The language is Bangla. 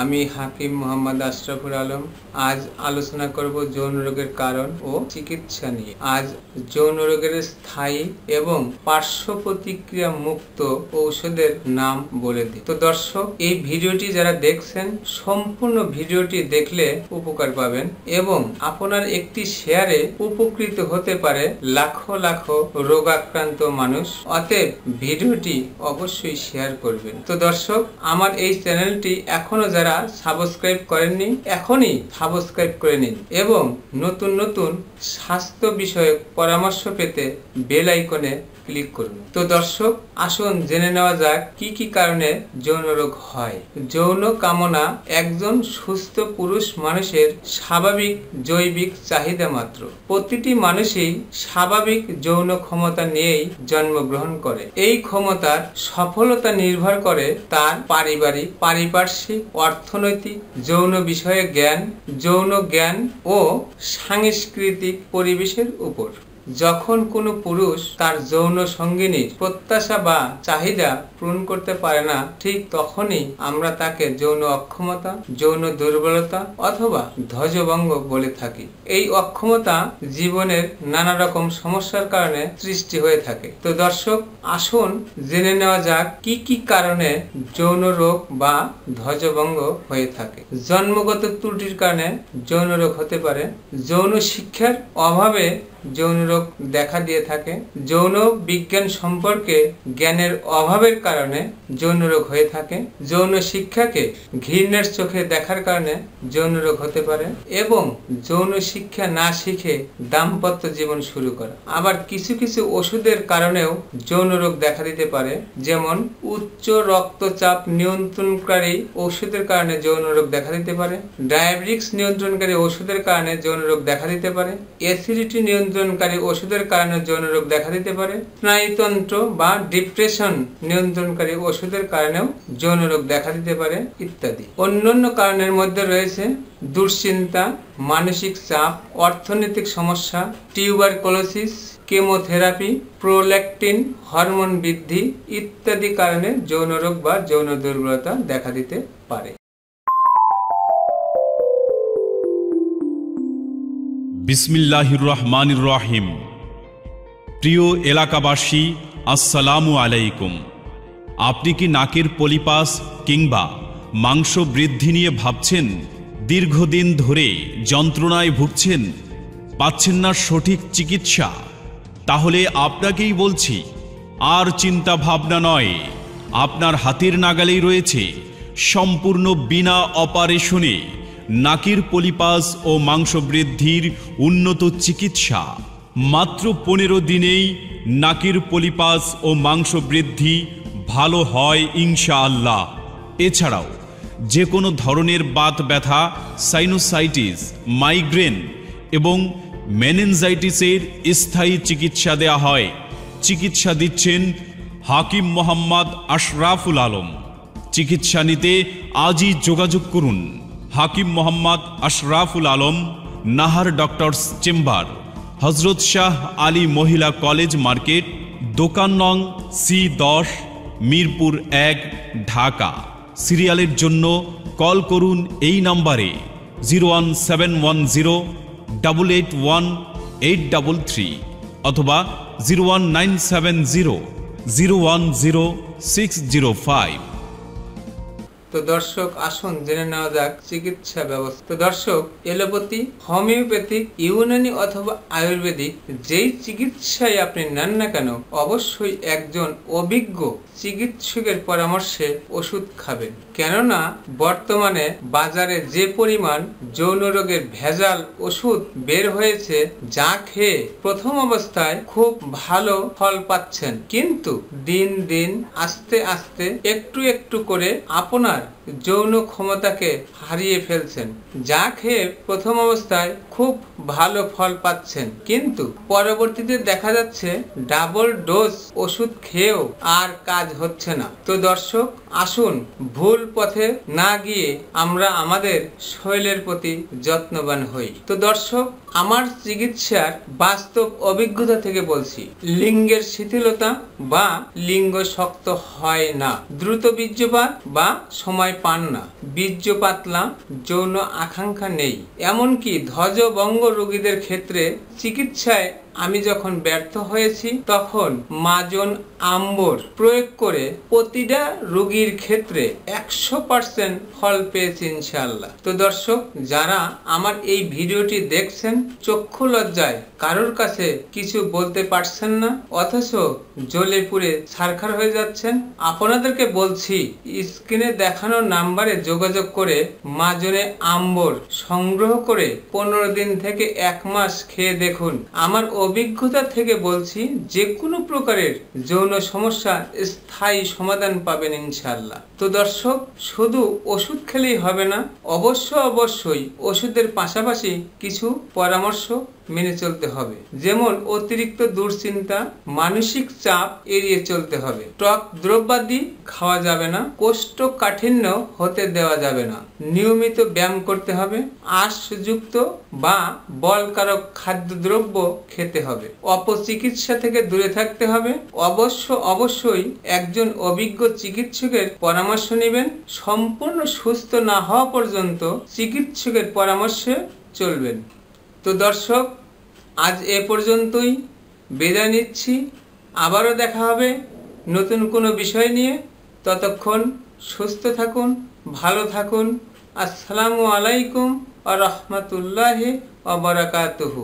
আমি হাকিম মোহাম্মদ আশরাফুল আলম। আজ আলোচনা করব যৌন রোগের কারণ ও চিকিৎসা নিয়ে। আজ যৌন রোগের স্থায়ী এবং পার্শ্ব প্রতিক্রিয়া মুক্ত ঔষধের নাম বলে দিই। তো দর্শক, এই ভিডিওটি যারা দেখছেন, সম্পূর্ণ ভিডিওটি দেখলে উপকার পাবেন এবং আপনার একটি শেয়ারে উপকৃত হতে পারে লাখো লাখো রোগাক্রান্ত মানুষ। অতএব ভিডিওটি অবশ্যই শেয়ার করবেন। তো দর্শক, আমার এই চ্যানেলটি এখনও যারা সাবস্ক্রাইব করেননি, এখনই সাবস্ক্রাইব করে নিন এবং নতুন নতুন স্বাস্থ্য বিষয়ক পরামর্শ পেতে বেল আইকনে ক্লিক করুন। তো দর্শক, আসুন জেনে নেওয়া যাক কি কি কারণে যৌন রোগ হয়। যৌন কামনা একজন সুস্থ পুরুষ মানুষের স্বাভাবিক জৈবিক চাহিদা মাত্র। প্রতিটি মানুষই স্বাভাবিক যৌন ক্ষমতা নিয়েই জন্মগ্রহণ করে। এই ক্ষমতার সফলতা নির্ভর করে তার পারিবারিক, পারিপার্শ্বিক অর্থনৈতিক যৌন বিষয়ে জ্ঞান যৌন জ্ঞান ও সাংস্কৃতিক পরিবেশের উপর। যখন কোনো পুরুষ তার যৌন সঙ্গিনীর প্রত্যাশা বা চাহিদা পূরণ করতে পারে না, ঠিক তখনই আমরা তাকে যৌন অক্ষমতা, যৌন দুর্বলতা অথবা ধ্বজভঙ্গ বলে থাকি। এই অক্ষমতা জীবনের নানা রকম সমস্যার কারণে সৃষ্টি হয়ে থাকে। তো দর্শক, আসুন জেনে নেওয়া যাক কি কি কারণে যৌন রোগ বা ধ্বজভঙ্গ হয়ে থাকে। জন্মগত ত্রুটির কারণে যৌন রোগ হতে পারে। যৌন শিক্ষার অভাবে যৌন রোগ দেখা দিয়ে থাকে। যৌন বিজ্ঞান সম্পর্কে জ্ঞানের অভাবের কারণে যৌন রোগ হয়ে থাকে। যৌন শিক্ষাকে ঘৃণের চোখে দেখার কারণে যৌন রোগ হতে পারে এবং যৌন শিক্ষা না শিখে দাম্পত্য জীবন শুরু করা। আবার কিছু কিছু ওষুধের কারণেও যৌন রোগ দেখা দিতে পারে। যেমন উচ্চ রক্তচাপ নিয়ন্ত্রণকারী ওষুধের কারণে যৌন রোগ দেখা দিতে পারে। ডায়াবেটিক্স নিয়ন্ত্রণকারী ওষুধের কারণে যৌন রোগ দেখা দিতে পারে। অ্যাসিডিটি নিয়ন্ত্রণকারী ওষুধের কারণে যৌন রোগ দেখা দিতে পারে। স্নায়ুতন্ত্র বা ডিপ্রেশন নিয়ন্ত্রণকারী ওষুধের কারণেও যৌন রোগ দেখা দিতে পারে ইত্যাদি। অন্যান্য কারণের মধ্যে রয়েছে দুশ্চিন্তা, মানসিক চাপ, অর্থনৈতিক সমস্যা, টিউবারকোলোসিস, কেমোথেরাপি, প্রোল্যাকটিন, হরমোন বৃদ্ধি ইত্যাদি কারণে যৌন রোগ বা যৌন দুর্বলতা দেখা দিতে পারে। বিসমিল্লাহির রহমানির রহিম প্রিয় এলাকাবাসী, আসসালামু আলাইকুম। আপনি কি নাকের পলিপাস কিংবা মাংস বৃদ্ধি নিয়ে ভাবছেন, দীর্ঘদিন ধরে যন্ত্রণায় ভুগছেন, পাচ্ছেন না সঠিক চিকিৎসা? তাহলে আপনাকেই বলছি, আর চিন্তা ভাবনা নয়, আপনার হাতের নাগালেই রয়েছে, সম্পূর্ণ বিনা অপারেশনে নাকের পলিপাস ও মাংস বৃদ্ধির উন্নত চিকিৎসা। মাত্র পনেরো দিনেই নাকের পলিপাস ও মাংস বৃদ্ধি ভালো হয় ইনশাআল্লাহ। এছাড়াও যে কোনো ধরনের বাত ব্যথা সাইনোসাইটিস মাইগ্রেন এবং মেনেনজাইটিসের স্থায়ী চিকিৎসা দেয়া হয়। চিকিৎসা দিচ্ছেন হাকিম মোহাম্মদ আশরাফুল আলম। চিকিৎসা নিতে আজই যোগাযোগ করুন। হাকিম মোহাম্মদ আশরাফুল আলম, নাহার ডক্টরস চেম্বার, হজরত শাহ আলী মহিলা কলেজ মার্কেট, দোকান নং সি দশ, মিরপুর এক, ঢাকা। সিরিয়ালের জন্য কল করুন এই নাম্বারে zero one seven one zero, double eight one eight double three অথবা zero one nine seven zero zero one zero, six zero five. তো দর্শক, আসুন জেনে নেওয়া যাক চিকিৎসা ব্যবস্থা। তো দর্শক, এলোপ্যাথি হোমিওপ্যাথিক ইউনানি অথবা আয়ুর্বেদিক যেই চিকিৎসায় আপনি নেন না কেন, অবশ্যই একজন অভিজ্ঞ চিকিৎসকের পরামর্শে ওষুধ খাবেন। কেননা, বর্তমানে বাজারে যে পরিমাণ যৌন রোগের ভেজাল ওষুধ বের হয়েছে, যা খেয়ে প্রথম অবস্থায় খুব ভালো ফল পাচ্ছেন। কিন্তু দিন দিন আস্তে আস্তে একটু একটু করে আপনার cara, যৌন ক্ষমতাকে হারিয়ে ফেলছেন। যা খেয়ে প্রথম অবস্থায় খুব ভালো ফল পাচ্ছেন। কিন্তু পরবর্তীতে দেখা যাচ্ছে ডাবল ডোজ ওষুধ খেয়েও আর কাজ হচ্ছে না। তো দর্শক, আসুন ভুল পথে না গিয়ে আমরা আমাদের শরীরের প্রতি যত্নবান হই। তো দর্শক, আমার চিকিৎসার বাস্তব অভিজ্ঞতা থেকে বলছি, লিঙ্গের শিথিলতা বা লিঙ্গ শক্ত হয় না। দ্রুত বীর্যপাত বা সময় পান না। বীর্য পাতলা যৌন আকাঙ্ক্ষা নেই। এমনকি ধ্বজভঙ্গ রোগীদের ক্ষেত্রে চিকিৎসায় আমি যখন ব্যর্থ হয়েছি, তখন মাজন আম্বর প্রয়োগ করে প্রতিটা রোগীর ক্ষেত্রে একশো পার্সেন্ট ফল পেয়েছি ইনশাল্লাহ তো দর্শক, যারা আমার এই ভিডিওটি দেখছেন, চক্ষু লজ্জায় কারোর কাছে কিছু বলতে পারছেন না, অথচ জ্বলে পুড়ে ছারখার হয়ে যাচ্ছেন, আপনাদেরকে বলছি, স্ক্রিনে দেখানো নাম্বারে যোগাযোগ করে মাজনে আম্বর সংগ্রহ করে পনেরো দিন থেকে এক মাস খেয়ে দেখুন। আমার অভিজ্ঞতা থেকে বলছি যে কোনো প্রকারের যৌন সমস্যা স্থায়ী সমাধান পাবেন ইনশাল্লাহ তো দর্শক, শুধু ওষুধ খেলেই হবে না, অবশ্য অবশ্যই ওষুধের পাশাপাশি কিছু পরামর্শ মেনে চলতে হবে। যেমন অতিরিক্ত দুশ্চিন্তা, মানসিক চাপ এড়িয়ে চলতে হবে। টক দ্রব্যাদি খাওয়া যাবে না, কোষ্ঠকাঠিন্য হতে দেওয়া যাবে না। নিয়মিত ব্যায়াম করতে হবে, আঁশযুক্ত বা বলকারক খাদ্যদ্রব্য খেতে হবে। অপচিকিৎসা থেকে দূরে থাকতে হবে। অবশ্য অবশ্যই একজন অভিজ্ঞ চিকিৎসকের পরামর্শ নেবেন। সম্পূর্ণ সুস্থ না হওয়া পর্যন্ত চিকিৎসকের পরামর্শে চলবেন। তো দর্শক, আজ এ পর্যন্তই। বিদায় নিচ্ছি। আবারও দেখা হবে নতুন কোনো বিষয় নিয়ে। ততক্ষণ সুস্থ থাকুন, ভালো থাকুন। আসসালামু আলাইকুম আ রহমতুল্লাহ বারাকাতুহু।